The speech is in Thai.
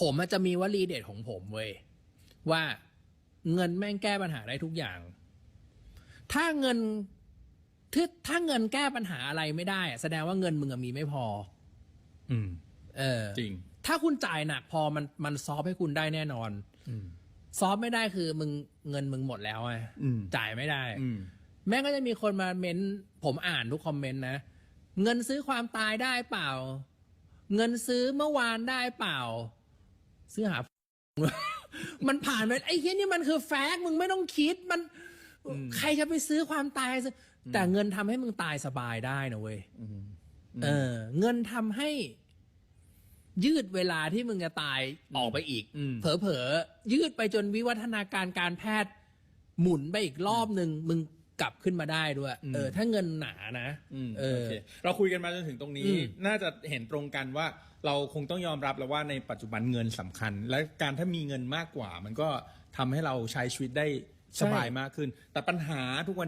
ผมอาจจะมีวลีเด็ดของผมเว้ยว่าเงินแม่งแก้ปัญหาได้ทุกอย่าง ถ้าเงินถ้าถ้าเงินแก้ปัญหาอะไรไม่ได้อะแสดงว่าเงินมึงอะมีไม่พอ อืม เออ จริง ถ้าคุณจ่ายหนักพอมันมันซอฟให้คุณได้แน่นอน อืมซอฟไม่ได้คือมึงเงินมึงหมดแล้วไงอืมจ่ายไม่ได้อืมแม่งก็จะมีคนมาเม้น ผมอ่านทุกคอมเมนต์นะ เงินซื้อความตายได้เปล่า เงินซื้อเมื่อวานได้เปล่า ซื้อหา มันผ่านไปไอ้เฮียนี่มันคือแฟกต์มึงไม่ต้องคิดมัน ใครจะไปซื้อความตายซื้ออแต่เงินทำให้มึงตายสบายได้นะเว้ยอืมเออ เงินทำให้ ยืดเวลาที่มึงจะตายออกไปอีก อืม เผลอๆยืดไปจนวิวัฒนาการการแพทย์ หมุนไปอีกรอบหนึ่งมึง กลับขึ้นมาได้ด้วย เออ ถ้าเงินหนานะอืมเอโออเคเราคุยกันมาจนถึงตรงนี้อืมน่าจะเห็นตรงกันว่าเราคงต้องยอมรับแล้วว่าในปัจจุบันเงินสำคัญ และการถ้ามีเงินมากกว่า มันก็ทำให้เราใช้ชีวิตได้สบายมากขึ้น แต่ปัญหาทุกวันนี้